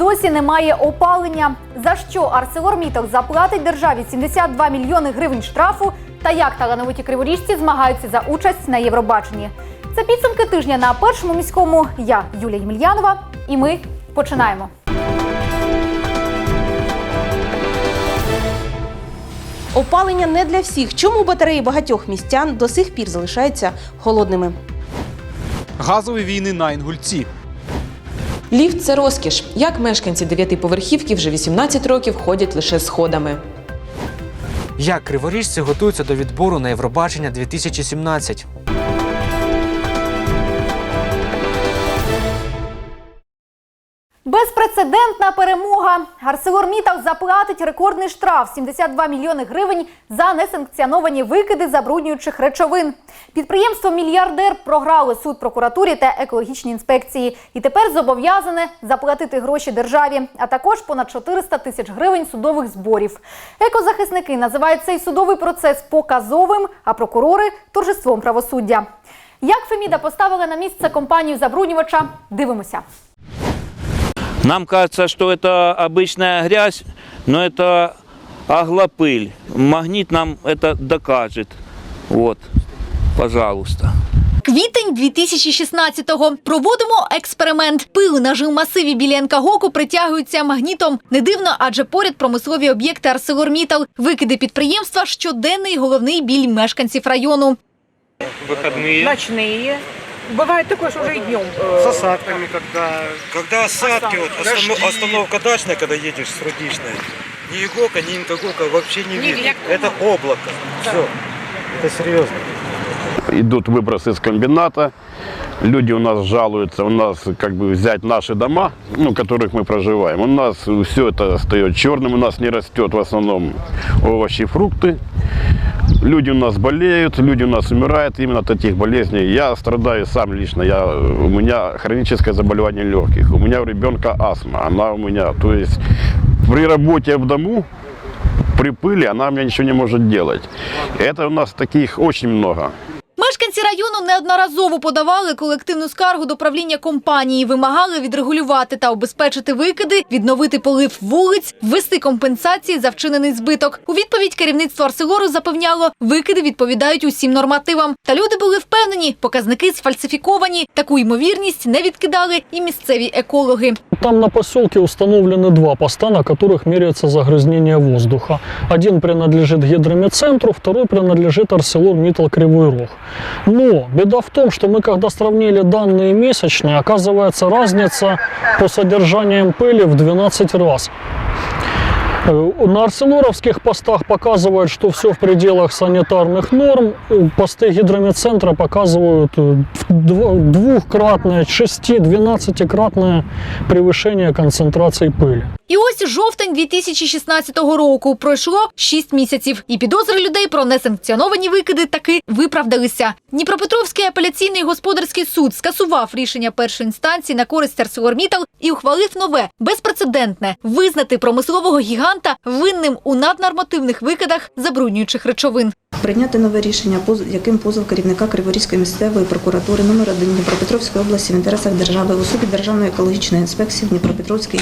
досі немає опалення? За що ArcelorMittal заплатить державі 72 мільйони гривень штрафу? Та як талановиті криворіжці змагаються за участь на Євробаченні? Це підсумки тижня на першому міському. Я Юлія Ємельянова, і ми починаємо. Опалення не для всіх. Чому батареї багатьох містян до сих пір залишаються холодними? Газові війни на Інгульці. Ліфт це розкіш. Як мешканці дев'ятиповерхівки вже 18 років ходять лише сходами. Як криворіжці готуються до відбору на Євробачення 2017? Безпрецедентна перемога. ArcelorMittal заплатить рекордний штраф 72 мільйони гривень за несанкціоновані викиди забруднюючих речовин. Підприємство Мільярдер програло суд прокуратурі та екологічній інспекції і тепер зобов'язане заплатити гроші державі, а також понад 400 тисяч гривень судових зборів. Екозахисники називають цей судовий процес показовим, а прокурори торжеством правосуддя. Як Феміда поставила на місце компанію забруднювача? Дивимося. Нам кажется, что это обычная грязь, но это аглопыль. Магнит нам это докажет. Вот, пожалуйста. Квітень 2016-го. Проводимо експеримент. Пил на жилмасиві біля НКГОКу притягуються магнітом. Не дивно, адже поряд промислові об'єкти ArcelorMittal. Викиди підприємства – щоденний головний біль мешканців району. ночные. Бывает такое, что уже и днем. С осадками, когда... Когда осадки, вот, останов- остановка дачная, когда едешь с Рудичной, ни Игока, ни Инкогока вообще не видно. Это облако. Все. Это серьезно. идут выбросы из комбината. Люди у нас жалуются, у нас как бы взять наши дома, ну, в которых мы проживаем. У нас все это стает черным, у нас не растет в основном овощи фрукты. Люди у нас болеют, люди у нас умирают именно от этих болезней. Я страдаю сам лично, я, у меня хроническое заболевание легких, у меня у ребенка астма, она у меня, то есть при работе в дому при пыли она у меня ничего не может делать. Это у нас таких очень много. Району неодноразово подавали колективну скаргу до правління компанії, вимагали відрегулювати та обезпечити викиди, відновити полив вулиць, ввести компенсації за вчинений збиток. У відповідь керівництво Арселору запевняло, викиди відповідають усім нормативам. Та люди були впевнені, показники сфальсифіковані. Таку ймовірність не відкидали і місцеві екологи. Там на поселке установлены два поста, на которых меряется загрязнение воздуха. Один принадлежит гидромедцентру, второй принадлежит ArcelorMittal Кривой Рог. Но беда в том, что мы когда сравнили данные месячные, оказывается разница по содержаниям пыли в 12 раз. Э, На арселоровских постах показывают, что все в пределах санитарных норм. Э, Посты гидромедцентра показывают э, в дво- двухкратное, 6-12-кратное превышение концентрации пыли. І ось жовтень 2016 року пройшло 6 місяців, і підозри людей про несанкціоновані викиди таки виправдалися. Дніпропетровський апеляційний господарський суд скасував рішення першої інстанції на користь ArcelorMittal і ухвалив нове безпрецедентне визнати промислового гіганта винним у наднормативних викидах забруднюючих речовин. Прийняти нове рішення, яким позов керівника Криворізької місцевої прокуратури номер 1 Дніпропетровської області в інтересах держави в особі Державної екологічної інспекції в Дніпропетровській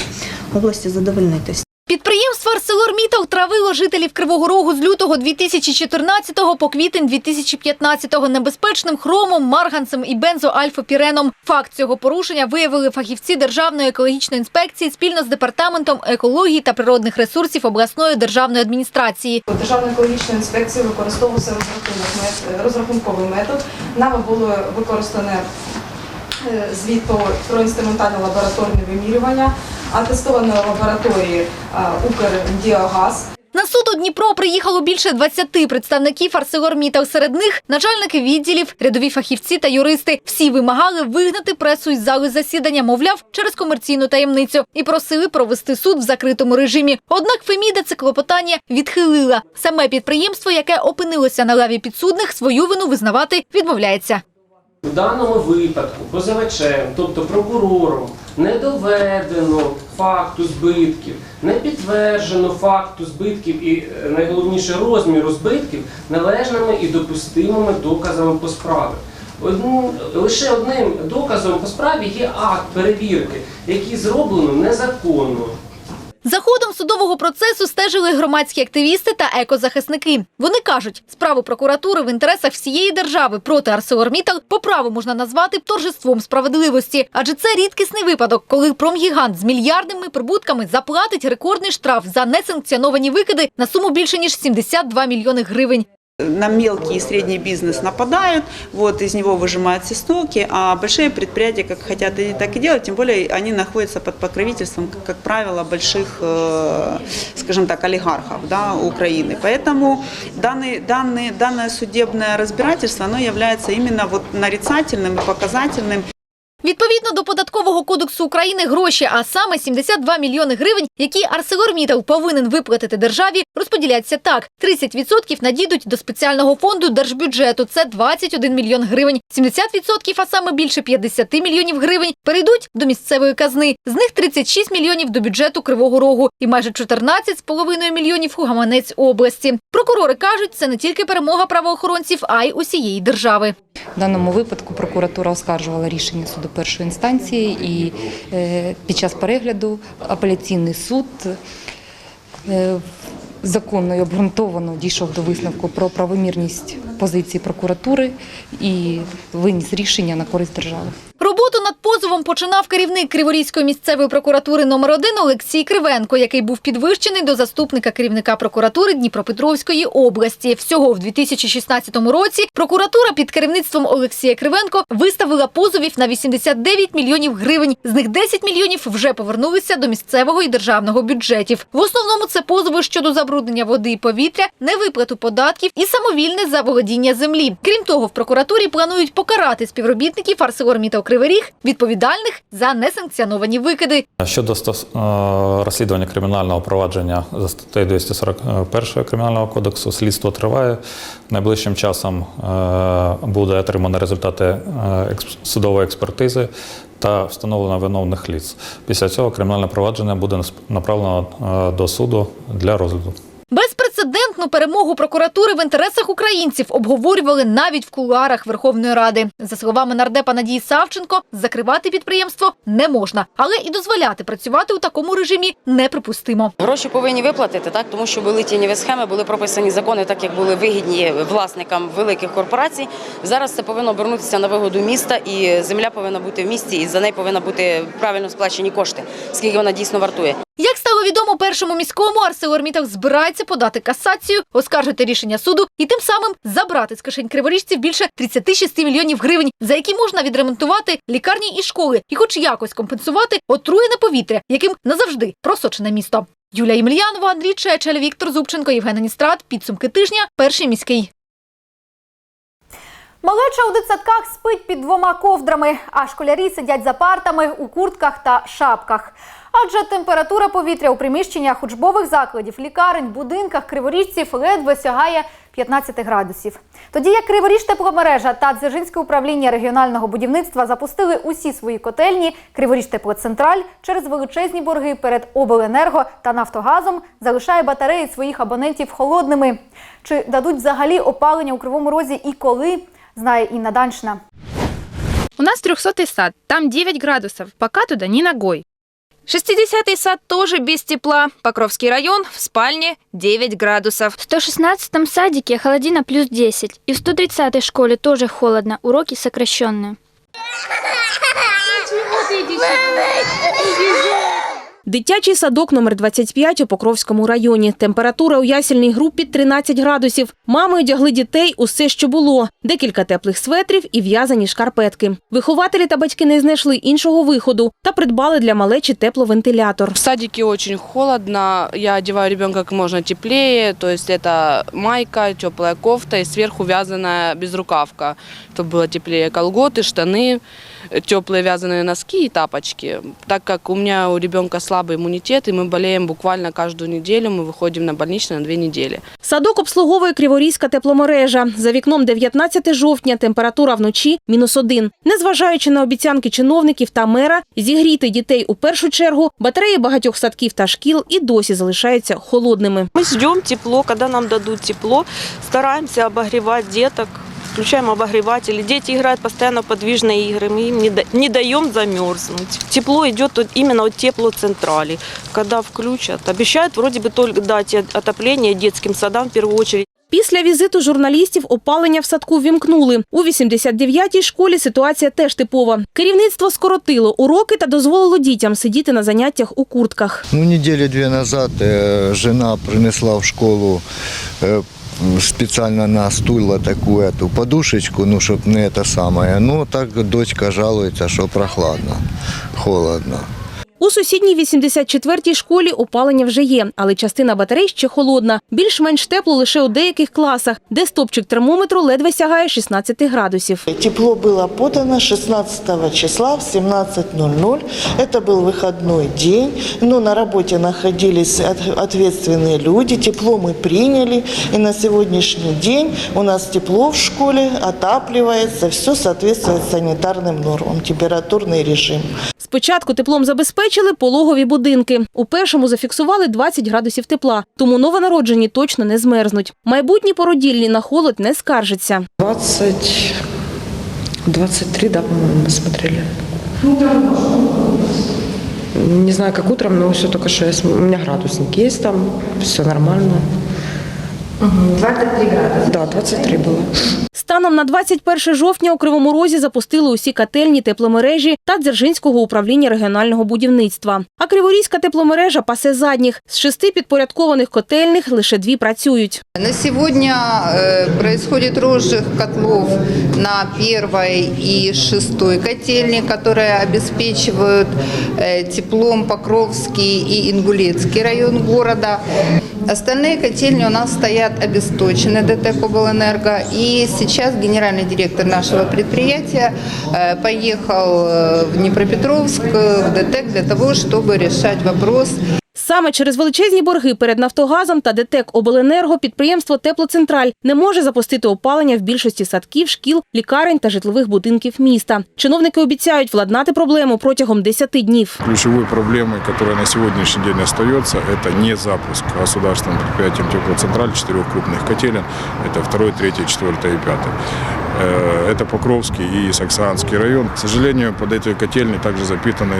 області задовольнитись. Підприємство ArcelorMittal травило жителів Кривого Рогу з лютого 2014 по квітень 2015 небезпечним хромом, марганцем і бензоальфопіреном. Факт цього порушення виявили фахівці Державної екологічної інспекції спільно з департаментом екології та природних ресурсів обласної державної адміністрації. Державної екологічної інспекції використовувався розрахунковий метод. Нами було використане е, звіт про інструментальне лабораторне вимірювання, атестованої лабораторії е, Укрдіогаз. На суд у Дніпро приїхало більше 20 представників ArcelorMittal. Серед них начальники відділів, рядові фахівці та юристи. Всі вимагали вигнати пресу із зали засідання, мовляв, через комерційну таємницю, і просили провести суд в закритому режимі. Однак Феміда це клопотання відхилила. Саме підприємство, яке опинилося на лаві підсудних, свою вину визнавати відмовляється. В даному випадку позивачем, тобто прокурором, не доведено факту збитків, не підтверджено факту збитків і е, найголовніше розміру збитків належними і допустимими доказами по справі. Одну, лише одним доказом по справі є акт перевірки, який зроблено незаконно. За ходом судового процесу стежили громадські активісти та екозахисники. Вони кажуть, справу прокуратури в інтересах всієї держави проти ArcelorMittal по праву можна назвати торжеством справедливості, адже це рідкісний випадок, коли промгігант з мільярдними прибутками заплатить рекордний штраф за несанкціоновані викиди на суму більше ніж 72 мільйони гривень. На мелкий и средний бизнес нападают, вот из него выжимают все стоки, а большие предприятия как хотят и так и делать, тем более они находятся под покровительством, как, как правило, больших, э, скажем так, олигархов да, Украины. Поэтому данный, данный, данное судебное разбирательство, оно является именно вот нарицательным и показательным. Відповідно до податкового кодексу України гроші, а саме 72 мільйони гривень, які ArcelorMittal повинен виплатити державі, розподіляться так: 30% надійдуть до спеціального фонду держбюджету. Це 21 мільйон гривень. 70%, а саме більше 50 мільйонів гривень, перейдуть до місцевої казни. З них 36 мільйонів до бюджету Кривого Рогу і майже 14,5 мільйонів у гаманець області. Прокурори кажуть, це не тільки перемога правоохоронців, а й усієї держави. В даному випадку прокуратура оскаржувала рішення суду першої інстанції і е, під час перегляду апеляційний суд е, законно і обґрунтовано дійшов до висновку про правомірність позиції прокуратури і виніс рішення на користь держави. Роботу над позовом починав керівник Криворізької місцевої прокуратури номер 1 Олексій Кривенко, який був підвищений до заступника керівника прокуратури Дніпропетровської області. Всього в 2016 році прокуратура під керівництвом Олексія Кривенко виставила позовів на 89 мільйонів гривень. З них 10 мільйонів вже повернулися до місцевого і державного бюджетів. В основному це позови щодо забруднення води і повітря, невиплату податків і самовільне заволодіння землі. Крім того, в прокуратурі планують покарати співробітників ArcelorMittal Кривий Ріг, відповідальних за несанкціоновані викиди. Щодо е, розслідування кримінального провадження за статтею 241 Кримінального кодексу, слідство триває. Найближчим часом е, буде отримано результати е, судової експертизи та встановлено виновних ліц. Після цього кримінальне провадження буде направлено е, до суду для розгляду. Безпрецедентну перемогу прокуратури в інтересах українців обговорювали навіть в кулуарах Верховної Ради. За словами нардепа Надії Савченко, закривати підприємство не можна, але і дозволяти працювати у такому режимі неприпустимо. Гроші повинні виплатити, так тому що були тіньові схеми, були прописані закони, так як були вигідні власникам великих корпорацій. Зараз це повинно обернутися на вигоду міста, і земля повинна бути в місті, і за неї повинна бути правильно сплачені кошти, скільки вона дійсно вартує. Як відомо першому міському, ArcelorMittal збирається подати касацію, оскаржити рішення суду і тим самим забрати з кишень криворіжців більше 36 мільйонів гривень, за які можна відремонтувати лікарні і школи, і хоч якось компенсувати отруєне повітря, яким назавжди просочене місто. Юлія Ємельянова, Андрій Чечель, Віктор Зубченко, Євген Аністрат. Підсумки тижня. Перший міський. Малеча у дитсадках спить під двома ковдрами, а школярі сидять за партами у куртках та шапках. Адже температура повітря у приміщеннях учбових закладів, лікарень, будинках криворіжців ледве сягає 15 градусів. Тоді як Криворіж тепломережа та Дзержинське управління регіонального будівництва запустили усі свої котельні, Криворіж Теплоцентраль через величезні борги перед обленерго та Нафтогазом залишає батареї своїх абонентів холодними. Чи дадуть взагалі опалення у Кривому Розі і коли, знає Інна Даншина. У нас 300-й сад, там 9 градусов, пока туда ни ногой. 60-й сад тоже без тепла. Покровский район, в спальне 9 градусов. В 116-м садике холодина плюс 10. И в 130-й школе тоже холодно, уроки сокращенные. Дитячий садок номер 25 у Покровському районі. Температура у ясельній групі 13 градусів. Мами одягли дітей усе, що було. Декілька теплих светрів і в'язані шкарпетки. Вихователі та батьки не знайшли іншого виходу та придбали для малечі тепловентилятор. В садике очень холодно, я одеваю ребенка как можно теплее, то есть это майка, теплая кофта и сверху вязаная безрукавка, чтобы было теплее колготы, штаны, теплые вязаные носки и тапочки. Так как у меня у ребенка слабый иммунитет, и мы болеем буквально каждую неделю, мы выходим на больничный на две недели. Садок обслуговує Криворізька тепломережа. За вікном 19 жовтня, температура вночі – мінус один. Незважаючи на обіцянки чиновників та мера, зігріти дітей у першу чергу, батареї багатьох садків та шкіл і досі залишаються холодними. Мы ждем тепло, когда нам дадут тепло, стараемся обогревать деток. включаем обогреватели. Дети играют постоянно в подвижные игры, мы им не, да- не даем замерзнуть. Тепло идет вот именно от теплоцентрали. Когда включат, обещают вроде бы только дать от- отопление детским садам в первую очередь. Після візиту журналістів опалення в садку вімкнули. У 89-й школі ситуація теж типова. Керівництво скоротило уроки та дозволило дітям сидіти на заняттях у куртках. Ну, недели две назад э, жена принесла в школу э, специально на стуло такую эту подушечку, ну, чтобы не это самое. Ну, так дочка жалуется, что прохладно, холодно. У сусідній 84-й школі опалення вже є, але частина батарей ще холодна. Більш-менш тепло лише у деяких класах, де стопчик термометру ледве сягає 16 градусів. Тепло было подано 16 числа в 17.00. Это был выходной день, но на работе находились от- ответственные люди. Тепло мы приняли, и на сегодняшний день у нас тепло в школе, отапливается, все соответствует санитарным нормам, температурный режим. Спочатку теплом забезпечили пологові будинки. У першому зафіксували 20 градусів тепла, тому новонароджені точно не змерзнуть. Майбутні породіллі на холод не скаржаться. 20, 23, да, по-моему, мы смотрели. Не знаю, как утром, но все только что я см- у меня градусник есть там, все нормально. 23 градуса? Да, 23 было. Станом на 21 жовтня у Кривому Розі запустили усі котельні тепломережі та Дзержинського управління регіонального будівництва. А Криворізька тепломережа пасе задніх. З шести підпорядкованих котельних лише дві працюють. На сегодня э, происходит розжиг котлов на первой и шестой котельне, которые обеспечивают э, теплом Покровский и Ингулецкий район города. Остальные котельни у нас стоят обесточены ДТЭК Облэнерго. И сейчас генеральный директор нашего предприятия э, поехал э, в Днепропетровск, э, в ДТЭК для того, чтобы решать вопрос Саме через величезні борги перед Нафтогазом та ДТЕК Обленерго підприємство Теплоцентраль не може запустити опалення в більшості садків, шкіл, лікарень та житлових будинків міста. Чиновники обіцяють владнати проблему протягом 10 днів. Ключевой проблемой, которая на сегодняшний день остается, это не запуск государственным предприятием «Теплоцентраль» четырех крупных котелен. Это второй, третий, четвертый и пятый. Э, Это Покровский и Саксанский район. К сожалению, под этой котельной также запитаны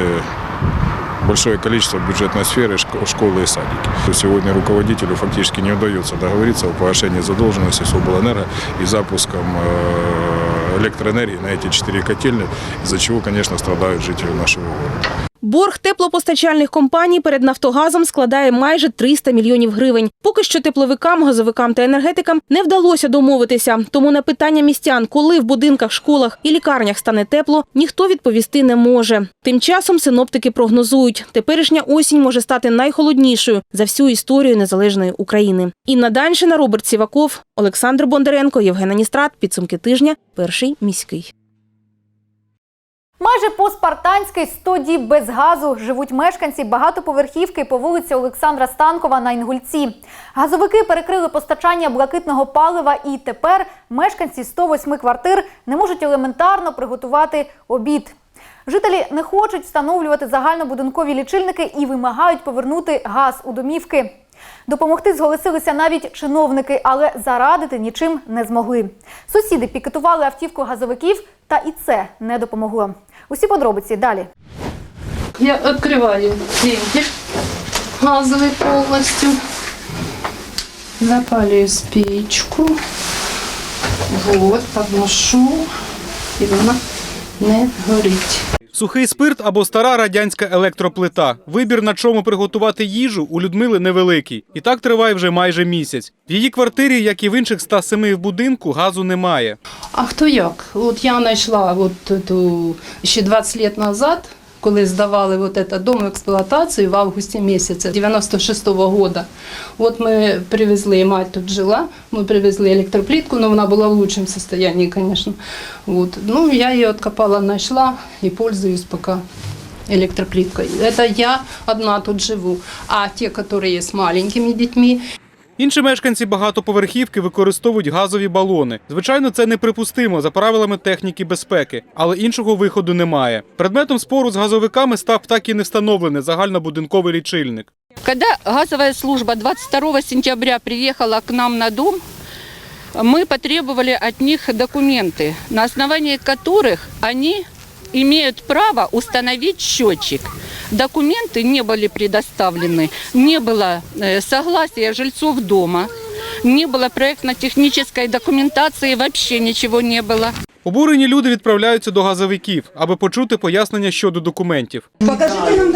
большое количество бюджетной сферы, шко- школы и садики. Сегодня руководителю фактически не удается договориться о погашении задолженности с облэнерго и запуском э, электроэнергии на эти четыре котельни, из-за чего, конечно, страдают жители нашего города. Борг теплопостачальних компаній перед Нафтогазом складає майже 300 мільйонів гривень. Поки що тепловикам, газовикам та енергетикам не вдалося домовитися. Тому на питання містян, коли в будинках, школах і лікарнях стане тепло, ніхто відповісти не може. Тим часом синоптики прогнозують, теперішня осінь може стати найхолоднішою за всю історію незалежної України. Інна Даншина, Роберт Сіваков, Олександр Бондаренко, Євгена Ністрат. Підсумки тижня. Перший міський. Майже по спартанськи 100 діб без газу живуть мешканці багатоповерхівки по вулиці Олександра Станкова на Інгульці. Газовики перекрили постачання блакитного палива, і тепер мешканці 108 квартир не можуть елементарно приготувати обід. Жителі не хочуть встановлювати загальнобудинкові лічильники і вимагають повернути газ у домівки. Допомогти зголосилися навіть чиновники, але зарадити нічим не змогли. Сусіди пікетували автівку газовиків, та і це не допомогло. Усі подробиці далі. Я відкриваю вентиль газовий повністю, запалюю спичку. Вот, подношу. І вона не горить. Сухий спирт або стара радянська електроплита. Вибір на чому приготувати їжу у Людмили невеликий. І так триває вже майже місяць. В її квартирі, як і в інших 107 в будинку, газу немає. А хто як? От я знайшла от ту, ще 20 років назад, коли здавали вот это дом в експлуатацію в августі місяці 96-го года. От ми привезли, мать тут жила, ми привезли електроплитку, але вона була в лучшому стані, звісно. Вот. Ну, я її откопала, знайшла і пользуюсь поки электроплиткой. Это я одна тут живу. А те, которые с маленькими детьми, Інші мешканці багатоповерхівки використовують газові балони. Звичайно, це неприпустимо за правилами техніки безпеки, але іншого виходу немає. Предметом спору з газовиками став так і не встановлений загальнобудинковий лічильник. Когда газовая служба 22 сентября приехала к нам на дом, мы потребовали от них документы, на основании которых они имеют право установить счетчик. Документы не были предоставлены, не было э, согласия жильцов дома, не было проектно-технической документации, вообще ничего не было. Обурені люди відправляються до газовиків, аби почути пояснення щодо документів. Покажите нам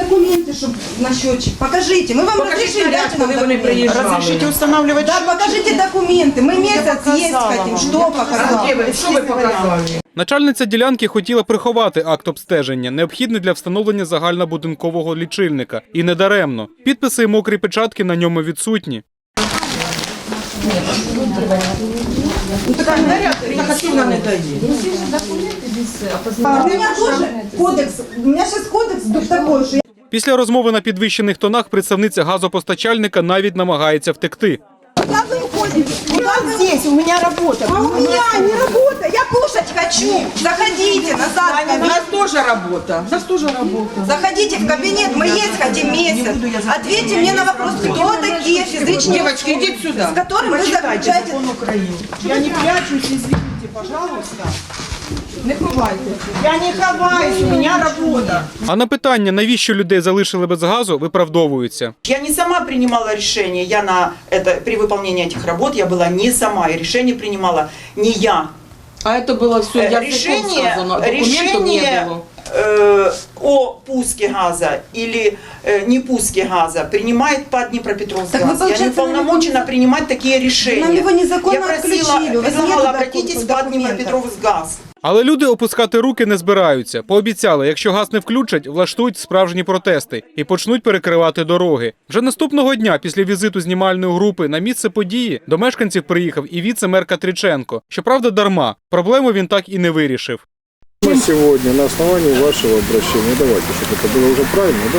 документы, чтобы на счетчик. Покажите. Мы вам разрешили, дайте нам документы. Разрешите устанавливать Да, покажите документы. Мы месяц есть хотим. Что показали? Что вы показали? Начальниця ділянки хотіла приховати акт обстеження, необхідний для встановлення загальнобудинкового лічильника. І не даремно. Підписи і мокрі печатки на ньому відсутні. Ну, так, Так активно не дає. У меня тоже кодекс. У меня сейчас кодекс такой, что Після розмови на підвищених тонах представниця газопостачальника навіть намагається втекти. Куда вы уходите? Куда вы? Здесь у меня работа. А у меня не работа. Я кушать хочу. Заходите назад в У кабинет. нас тоже работа. У нас тоже работа. Заходите в кабинет. Мы есть хотим месяц. Ответьте мне на вопрос, кто такие физические Девочки, идите сюда. с которыми вы Почитайте заключаете закон Украины. Я не прячусь, извините, пожалуйста. Не ховайтеся. Я не ховаюсь, у меня работа. А на питання, навіщо людей залишили без газу, виправдовуються. Я не сама принимала решение, я на это, при выполнении этих работ я была не сама, и решение принимала не я. А это было все Э, языком решение, сказано, документов решение не было. э, о пуске газа или э, не пуске газа принимает по Днепропетровск Так вы, газ. Я не получается, нам его уполномочена принимать такие решения. Нам его незаконно Я просила, отключили. У вас предлагала, нету обратитесь доку- по документов. Днепропетровск газ. Але люди опускати руки не збираються. Пообіцяли, якщо газ не включать, влаштують справжні протести і почнуть перекривати дороги. Вже наступного дня, після візиту знімальної групи на місце події, до мешканців приїхав і віце-мер Катриченко. Щоправда, дарма. Проблему він так і не вирішив. Мы сегодня на основании вашего обращения, давайте, чтобы это было уже правильно, да?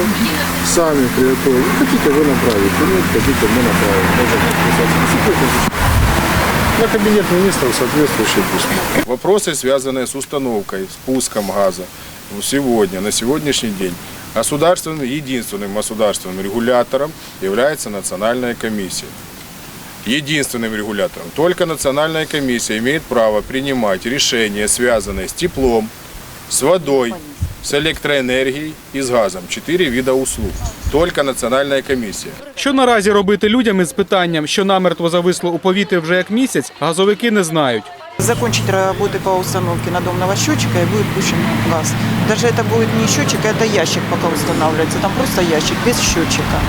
Сами приготовили. Хотите вы направите, нет, хотите мы направим. Можем подписаться На кабинет министров соответствующее письмо. Вопросы, связанные с установкой, с пуском газа сегодня, на сегодняшний день, государственным, единственным государственным регулятором является Национальная комиссия. Единственным регулятором. Только Национальная комиссия имеет право принимать решения, связанные с теплом, с водой, с электроэнергией и с газом. Четыре вида услуг. Только Национальная комиссия. Що наразі робити людям із питанням, що намертво зависло у повітрі вже як місяць, газовики не знають. Закончить работы по установке надомного счетчика и будет пущен газ. Даже это будет не счетчик, а это ящик пока устанавливается. Там просто ящик без счетчика.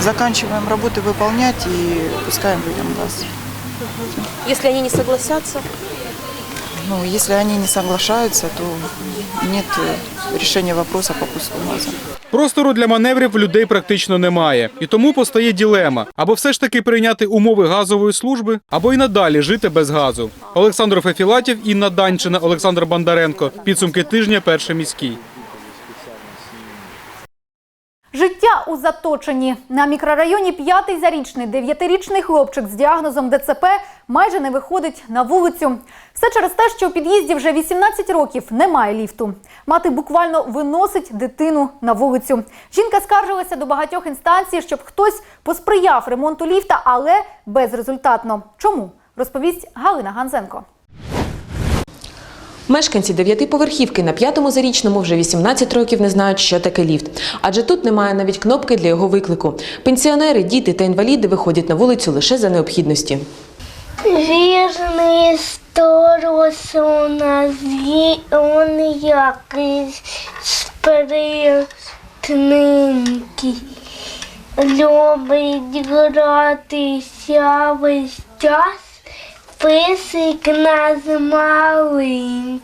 Заканчиваем работы выполнять и пускаем людям газ. Если они не согласятся, Ну, если они не соглашаются, то нет рішення решения вопроса по пуску газу. Простору для маневрів людей практично немає, і тому постає ділема: або все ж таки прийняти умови газової служби, або й надалі жити без газу. Олександр Фефілатів, Інна Данчина, Олександр Бондаренко. Підсумки тижня. Перший міський. Життя у заточенні на мікрорайоні п'ятий зарічний дев'ятирічний хлопчик з діагнозом ДЦП майже не виходить на вулицю. Все через те, що у під'їзді вже 18 років немає ліфту. Мати буквально виносить дитину на вулицю. Жінка скаржилася до багатьох інстанцій, щоб хтось посприяв ремонту ліфта, але безрезультатно. Чому розповість Галина Ганзенко. Мешканці дев'ятиповерхівки на п'ятому зарічному вже 18 років не знають, що таке ліфт. Адже тут немає навіть кнопки для його виклику. Пенсіонери, діти та інваліди виходять на вулицю лише за необхідності. Вірний сторос у нас он якийсь спритненький. Любить гратися весь час, писик нас маленький.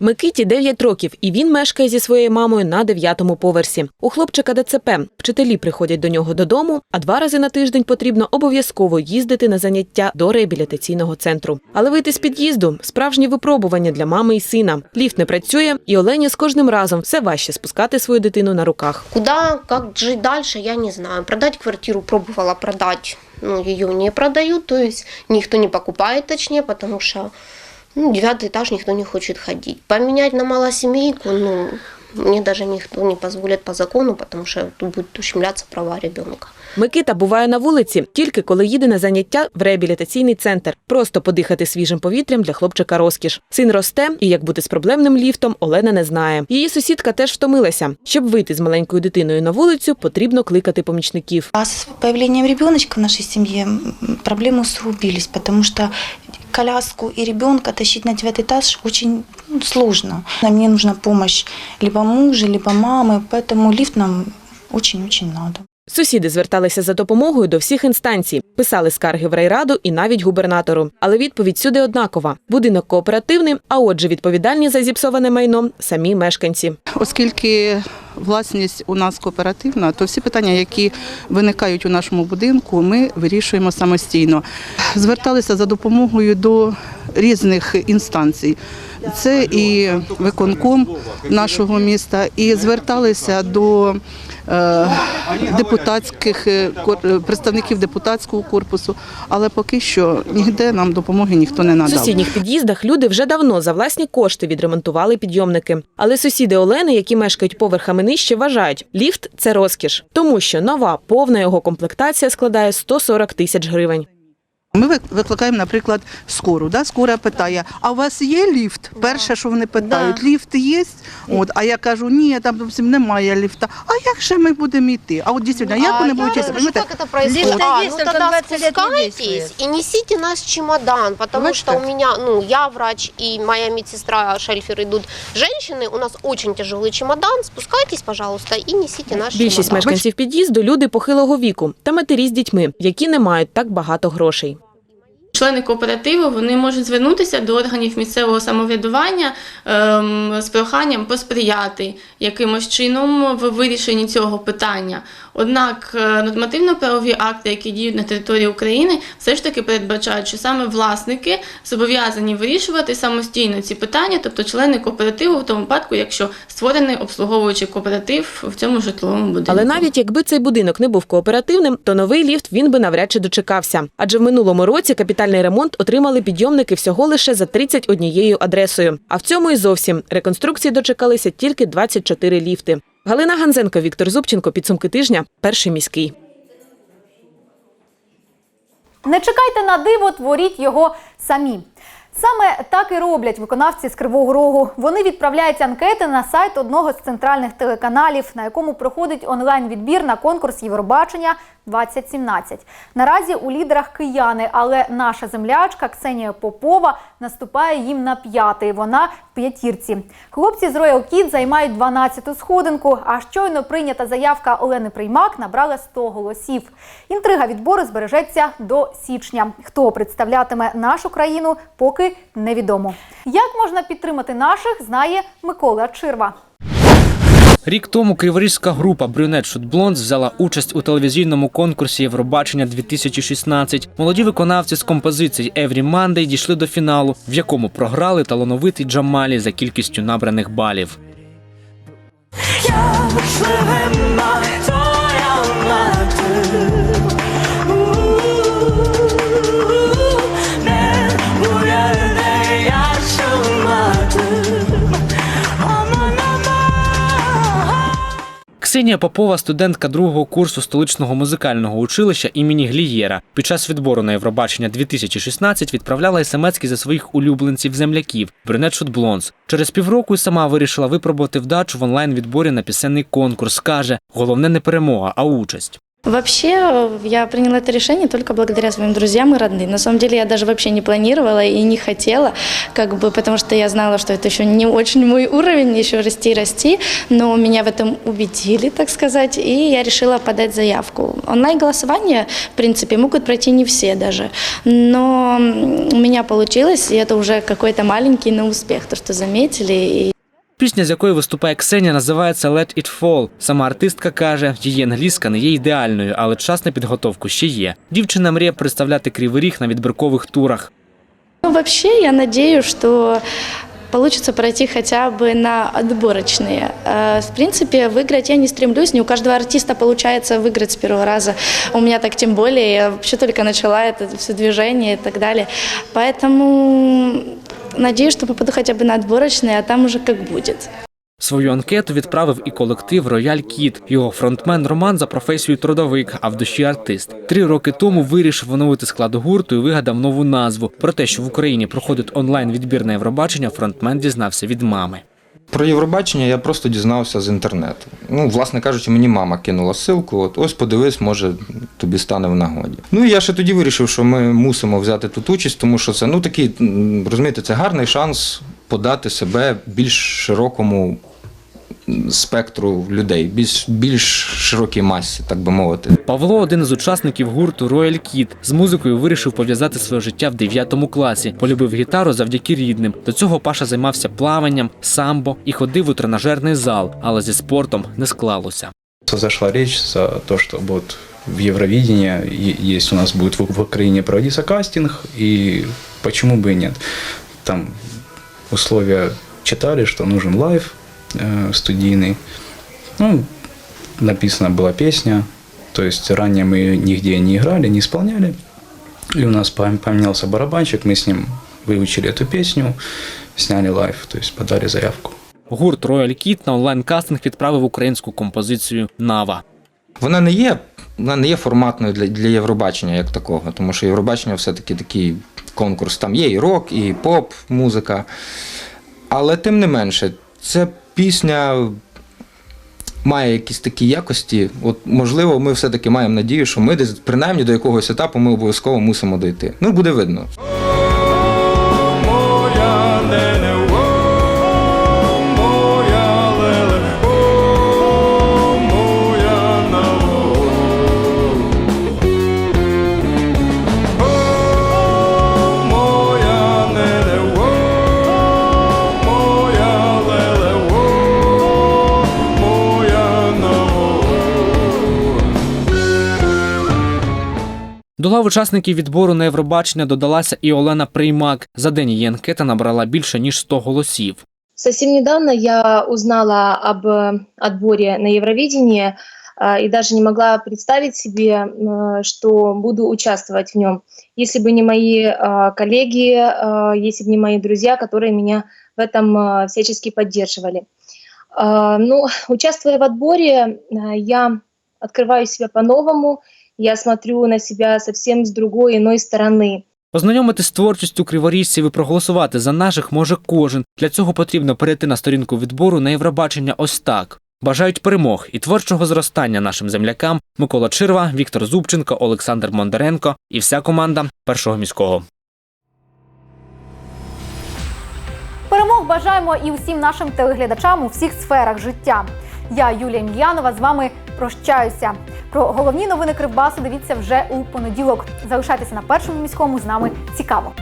Микиті 9 років, і він мешкає зі своєю мамою на 9-му поверсі. У хлопчика ДЦП. Вчителі приходять до нього додому, а два рази на тиждень потрібно обов'язково їздити на заняття до реабілітаційного центру. Але вийти з під'їзду справжнє випробування для мами і сина. Ліфт не працює, і Олені з кожним разом все важче спускати свою дитину на руках. Куда, как жить дальше, я не знаю. Продать квартиру пробовала продать, но ее не продают, то есть никто не покупает, точнее, потому что ну, девятый этаж никто не хочет ходить. Поменять на малосемейку, ну, мне даже никто не позволит по закону, потому что будут ущемляться права ребенка. Микита буває на вулиці тільки коли їде на заняття в реабілітаційний центр. Просто подихати свіжим повітрям для хлопчика розкіш. Син росте, і як бути з проблемним ліфтом, Олена не знає. Її сусідка теж втомилася. Щоб вийти з маленькою дитиною на вулицю, потрібно кликати помічників. А с появлением ребеночка в нашей семье м, проблемы усугубились, потому что коляску и ребенка тащить на девятый этаж очень ну, сложно. А Мне нужна помощь либо мужа, либо мамы, поэтому лифт нам очень-очень надо. Сусіди зверталися за допомогою до всіх інстанцій, писали скарги в райраду і навіть губернатору. Але відповідь сюди однакова: будинок кооперативний, а отже, відповідальні за зіпсоване майно самі мешканці. Оскільки власність у нас кооперативна, то всі питання, які виникають у нашому будинку, ми вирішуємо самостійно. Зверталися за допомогою до різних інстанцій. Це і виконком нашого міста, і зверталися до е, депутатських е, представників депутатського корпусу, але поки що ніде нам допомоги ніхто не В сусідніх під'їздах люди вже давно за власні кошти відремонтували підйомники. Але сусіди Олени, які мешкають поверхами нижче, вважають, ліфт це розкіш, тому що нова повна його комплектація складає 140 тисяч гривень. Ми вик- викликаємо, наприклад, скору. Да? Скора питає: а у вас є ліфт? Перше, що вони питають, ліфт є? От, а я кажу, ні, там зовсім немає ліфта. А як же ми будемо йти? А от дійсно, як вони будуть йти? Розумієте? Как это происходит? Вот. А, ну тогда спускайтесь и несите наш чемодан, потому что у меня, ну, я врач и моя медсестра Шельфер идут женщины, у нас очень тяжелый чемодан, спускайтесь, пожалуйста, и несите наш Більшість чемодан. мешканців під'їзду люди похилого віку та матері з дітьми, які не мають так багато грошей. Члени кооперативу вони можуть звернутися до органів місцевого самоврядування ем, з проханням посприяти якимось чином в вирішенні цього питання. Однак е, нормативно-правові акти, які діють на території України, все ж таки передбачають, що саме власники зобов'язані вирішувати самостійно ці питання, тобто члени кооперативу в тому випадку, якщо створений обслуговуючий кооператив в цьому житловому будинку. Але навіть якби цей будинок не був кооперативним, то новий ліфт він би навряд чи дочекався. Адже в минулому році капітальний ремонт отримали підйомники всього лише за 31 адресою. А в цьому і зовсім реконструкції дочекалися тільки 24 ліфти. Галина Ганзенко, Віктор Зубченко. Підсумки тижня. Перший міський. Не чекайте на диво, творіть його самі. Саме так і роблять виконавці з Кривого Рогу. Вони відправляють анкети на сайт одного з центральних телеканалів, на якому проходить онлайн-відбір на конкурс Євробачення 2017. Наразі у лідерах кияни, але наша землячка Ксенія Попова наступає їм на п'ятий. Вона в п'ятірці. Хлопці з Royal Kid займають 12-ту сходинку. А щойно прийнята заявка Олени Приймак набрала 100 голосів. Інтрига відбору збережеться до січня. Хто представлятиме нашу країну, поки невідомо. Як можна підтримати наших, знає Микола Чирва. Рік тому криворізька група Брюнет Шут Блондс взяла участь у телевізійному конкурсі Євробачення 2016. Молоді виконавці з композицій Every Monday дійшли до фіналу, в якому програли талановитий Джамалі за кількістю набраних балів. Ксенія Попова, студентка другого курсу столичного музикального училища імені Глієра. Під час відбору на Євробачення 2016 відправляла смски за своїх улюбленців-земляків Брюнет Шутблонс. Через півроку й сама вирішила випробувати вдачу в онлайн відборі на пісенний конкурс. каже, головне не перемога, а участь. Вообще, э, я приняла это решение только благодаря своим друзьям и родным. На самом деле, я даже вообще не планировала и не хотела, как бы, потому что я знала, что это еще не очень мой уровень, еще расти, расти, но меня в этом убедили, так сказать, и я решила подать заявку. Онлайн-голосование, в принципе, могут пройти не все даже, но м, у меня получилось, и это уже какой-то маленький, но успех, то, что заметили, и Пісня, з якою виступає Ксенія, називається Let It Fall. Сама артистка каже, її англійська не є ідеальною, але час на підготовку ще є. Дівчина мріє представляти Кривий Ріг на відбіркових турах. Ну, вообще, я надеюсь, что получится пройти хотя бы на отборочные. Э, В принципе, выиграть я не стремлюсь, не у каждого артиста получается выиграть с первого раза. У меня так тем более, я вообще только начала это все движение и так далее. Поэтому надеюсь, что попаду хотя бы на отборочные, а там уже как будет. Свою анкету відправив і колектив Рояль Кіт. Його фронтмен Роман за професією трудовик, а в душі артист. Три роки тому вирішив оновити склад гурту і вигадав нову назву. Про те, що в Україні проходить онлайн відбір на Євробачення, фронтмен дізнався від мами. Про Євробачення я просто дізнався з інтернету. Ну, власне кажучи, мені мама кинула ссылку, от ось подивись, може тобі стане в нагоді. Ну і я ще тоді вирішив, що ми мусимо взяти тут участь, тому що це ну такий, розумієте, це гарний шанс подати себе більш широкому спектру людей, більш, більш широкій масі, так би мовити. Павло один із учасників гурту Royal Kid. З музикою вирішив пов'язати своє життя в 9 класі. Полюбив гітару завдяки рідним. До цього Паша займався плаванням, самбо і ходив у тренажерний зал, але зі спортом не склалося. Зашла речь за то, что вот в Евровидении е- есть у нас будет в, в Украине проводиться кастинг, и почему бы и нет. Там условия читали, что нужен лайв э, студийный. Ну, написана была песня, то есть ранее мы ее нигде не играли, не исполняли. И у нас пом- поменялся барабанщик, мы с ним выучили эту песню, сняли лайв, то есть подали заявку. Гурт Royal Kid на онлайн-кастинг відправив українську композицію Нава. Вона не є, вона не є форматною для, для Євробачення як такого, тому що Євробачення все-таки такий конкурс. Там є і рок, і поп, музика. Але тим не менше, ця пісня має якісь такі якості. От, можливо, ми все-таки маємо надію, що ми десь принаймні до якогось етапу ми обов'язково мусимо дойти. Ну, буде видно. До лав учасників відбору на Євробачення додалася і Олена Приймак. За день її анкета набрала більше ніж 100 голосів. Совсем недавно я узнала об э, отборе на Евровидение э, и даже не могла представить себе, э, что буду участвовать в нем, если бы не мои э, коллеги, э, если бы не мои друзья, которые меня в этом э, всячески поддерживали. Э, Ну, участвуя в отборе, э, я открываю себя по-новому, я смотрю на себя совсем с другой, иной стороны. Ознайомитись з творчістю криворіжців і проголосувати за наших може кожен. Для цього потрібно перейти на сторінку відбору на Євробачення ось так. Бажають перемог і творчого зростання нашим землякам Микола Чирва, Віктор Зубченко, Олександр Мондаренко і вся команда першого міського. Перемог бажаємо і усім нашим телеглядачам у всіх сферах життя. Я Юлія Мільянова з вами прощаюся. Про головні новини Кривбасу дивіться вже у понеділок. Залишайтеся на першому міському з нами цікаво.